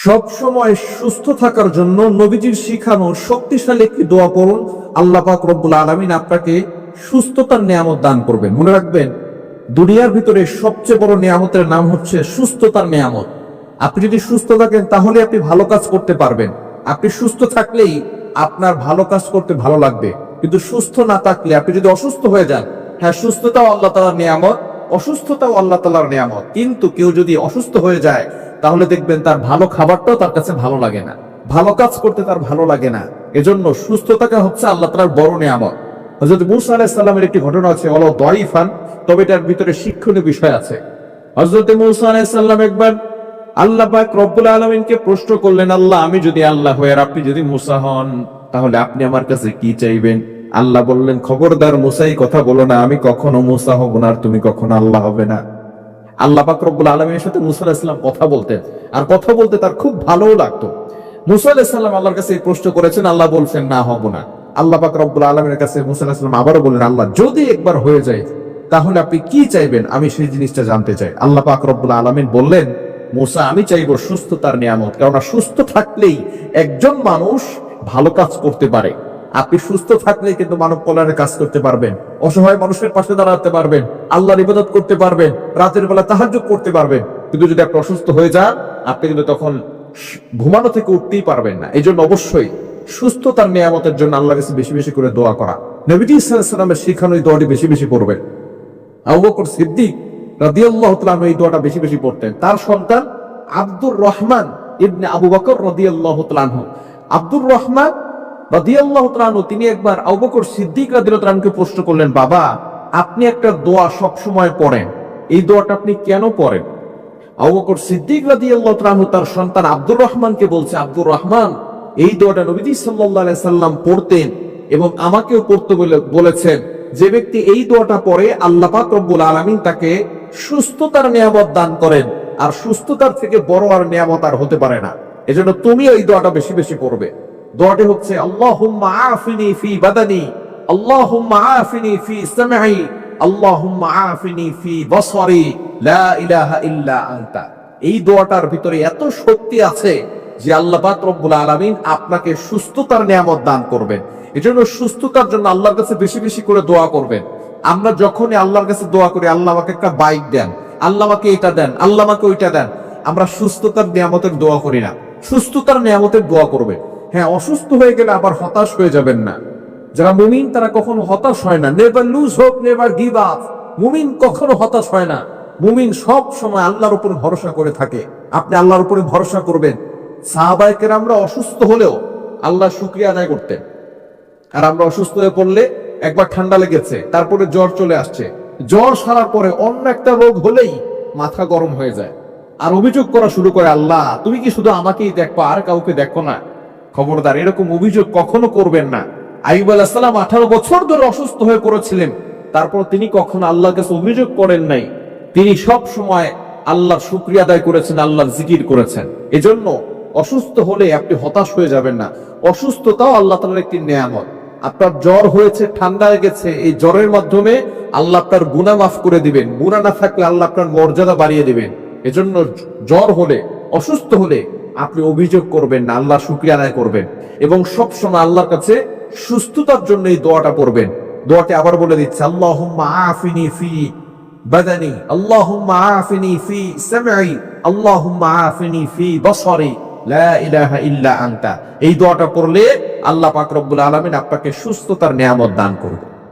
সব সময় সুস্থ থাকার জন্য নবীজির শিখানো শক্তিশালী একটি দোয়া পড়ুন। আল্লাহ পাক রব্বুল আলমিন আপনাকে সুস্থতার নিয়ামত দান করবেন। মনে রাখবেন, দুনিয়ার ভিতরে সবচেয়ে বড় নিয়ামতের নাম হচ্ছে সুস্থতার নিয়ামত। আপনি যদি সুস্থ থাকেন, তাহলে আপনি ভালো কাজ করতে পারবেন। আপনি সুস্থ থাকলেই আপনার ভালো কাজ করতে ভালো লাগবে। কিন্তু সুস্থ না থাকলে, আপনি যদি অসুস্থ হয়ে যান হ্যাঁ সুস্থতাও আল্লাহ তালার নিয়ামত, অসুস্থতাও আল্লাহ তালার নিয়ামত। কিন্তু কেউ যদি অসুস্থ হয়ে যায় তাহলে দেখবেন তার ভালো খাবারটাও তার কাছে ভালো লাগে না। ভালো কাজ করতে তার ভালো লাগে না। এজন্য সুস্থতাটা হচ্ছে আল্লাহ তালার বড় নিয়ামত। হজরত মুসা আলাহিসাল্লামের একটি ঘটনা আছে অল দরিফান তবে এটার ভিতরে শিক্ষণীয় বিষয় আছে। হজরত মুসা আলাহিসাল্লাম একবার আল্লাহ পাক রব্বুল আলমিনকে প্রশ্ন করলেন, আল্লাহ, আমি যদি আল্লাহ হয়ে আর আপনি যদি মুসা হন, তাহলে আপনি আমার কাছে কি চাইবেন? আল্লাহ বললেন, খবরদার মুসাই কথা বলো না, আমি কখনো মুসা হব না আর তুমি কখনো আল্লাহ হবে না। আল্লাহ পাক রব্বুল আলমীর সাথে মুসা আলাহিসাল্লাম কথা বলতেন। আর কথা বলতে তার খুব ভালোও লাগতো। মুসা আলাহিসাল্লাম আল্লাহর কাছে এই প্রশ্ন করেছেন, আল্লাহ বলছেন, না, হব না। আল্লাহ পাক রব্বুল আলমের কাছে মুসা আলাহিসাল্লাম আবারও বললেন, আল্লাহ, যদি একবার হয়ে যায়, তাহলে আপনি কি চাইবেন? আমি সেই জিনিসটা জানতে চাই। আল্লাহ পাক রব্বুল আলমিন বললেন, মুসা, আমি চাইব সুস্থতার নিয়ামত। কেননা সুস্থ থাকলেই একজন মানুষ ভালো কাজ করতে পারে। আপনি সুস্থ থাকলে কিন্তু মানব কল্যাণের কাজ করতে পারবেন। অসহায় মানুষের পাশে দাঁড়াতে পারবেন। আল্লাহর ইবাদত করতে পারবেন। রাতের বেলা তাহাজ্জুদ করতে পারবেন। কিন্তু যদি আপনি অসুস্থ হয়ে যান, আপনি কিন্তু তখন ঘুমানো থেকে উঠতেই পারবেন না। এই জন্য অবশ্যই সুস্থতার নিয়ামতের জন্য আল্লাহ কাছে বেশি বেশি করে দোয়া করা। নবীজি ইসলামের শিখানো এই দোয়াটি বেশি বেশি করবেন আবু বকর সিদ্দিক রাদিয়াল্লাহু তাআলা এই দোয়াটা বেশি বেশি পড়তেন। তার সন্তান আব্দুর রহমান ইবনে আবু বকর রাদিয়াল্লাহু তাআলা। আব্দুর রহমান তিনি একবার আবু বকর সিদ্দিক তাআলা প্রশ্ন করলেন, বাবা, আপনি একটা দোয়া সব সময় পড়েন। এই দোয়াটা আপনি কেন পড়েন? আবু বকর সিদ্দিক রাদিয়াল্লাহু তাআলা তার সন্তান আব্দুর রহমানকে বলছে, আব্দুর রহমান, এই দোয়াটা নবীজি সাল্লাল্লাহু সাল্লাম পড়তেন এবং আমাকেও পড়তে বলে, বলেছেন, যে ব্যক্তি এই দোয়াটা পড়ে, আল্লাহ রব্বুল আলামিন তাকে সুস্থতার নিয়ামত দান করেন, আর সুস্থতার থেকে বড় আর নিয়ামত আর হতে পারে না। এজন্য তুমি এই দোয়াটা বেশি বেশি পড়বে। দোয়াটি হচ্ছে, আল্লাহুম্মা আফিনি ফি বাদানি, আল্লাহুম্মা আফিনি ফি আল্লাহুম্মা আফিনি ফি বসরি, লা ইলাহা ইল্লা আনতা। এই দোয়াটার ভিতরে এত শক্তি আছে যে আল্লাহ পাক রব্বুল আলামিন আপনাকে সুস্থতার নিয়ামত দান করবেন। এজন্য সুস্থতার জন্য আল্লাহর কাছে বেশি বেশি করে দোয়া করবেন। আমরা যখনই আল্লাহর কাছে দোয়া করি, আল্লাহ আমাকে একটা বাইক দেন, আল্লাহ আমাকে এটা দেন, আল্লাহ আমাকে ওইটা দেন, আমরা সুস্থতার নিয়ামতের দোয়া করি না। সুস্থতার নিয়ামতের দোয়া করবে হ্যাঁ অসুস্থ হয়ে গেলে আবার হতাশ হয়ে যাবেন না। যারা মুমিন, তারা কখনো হতাশ হয় না। Never lose hope never give up মুমিন কখনো হতাশ হয় না। মুমিন সব সময় আল্লাহর উপর ভরসা করে থাকে। আপনি আল্লাহর উপরে ভরসা করবেন। সাহাবাহিকের আমরা অসুস্থ হলেও আল্লাহ শুক্রিয়া আদায় করতেন। আর আমরা অসুস্থ হয়ে পড়লে একবার ঠান্ডা লেগেছে, তারপরে জ্বর চলে আসছে। জ্বর সারার পরে অন্য একটা রোগ হলেই মাথা গরম হয়ে যায়। আর অভিযোগ করা শুরু করে, আল্লাহ, তুমি কি শুধু আমাকেই দেখো আর কাউকে দেখো না? খবরদার, এরকম অভিযোগ কখনো করবেন না। আইব আলাহিসাল্লাম আঠারো বছর ধরে অসুস্থ হয়ে পড়েছিলেন। তারপর তিনি কখনো আল্লাহর কাছে অভিযোগ করেন নাই। তিনি সব সময় আল্লাহর শুক্রিয়া আদায় করেছেন, আল্লাহর জিকির করেছেন। এজন্য অসুস্থ হলে আপনি হতাশ হয়ে যাবেন না। অসুস্থতাও আল্লাহ তালার একটি নিয়ামত। আপনার জ্বর হয়েছে, ঠান্ডা গেছে এই জ্বরের মাধ্যমে আল্লাহ আপনার গুণা মাফ করে দিবেন। গুণা না থাকলে আল্লাহ আপনার মর্যাদা বাড়িয়ে দিবেন। এজন্য জ্বর হলে, অসুস্থ হলে আপনি অভিযোগ করবেন না, আল্লাহ শুক্রিয়া আদায় করবেন। এবং সবসময় আল্লাহর কাছে সুস্থতার জন্য এই দোয়াটা পড়বেন। দোয়াটি আবার বলে দিচ্ছে, আল্লাহুম্মা আফিনি ফি বাদানি, আল্লাহুম্মা আফিনি ফি সামঈ, আল্লাহুম্মা আফিনি ফি বসরি এই দোয়াটা পড়লে আল্লাহ পাক রব্বুল আলামিন আপনাকে সুস্থতার নিয়ামত দান করবে।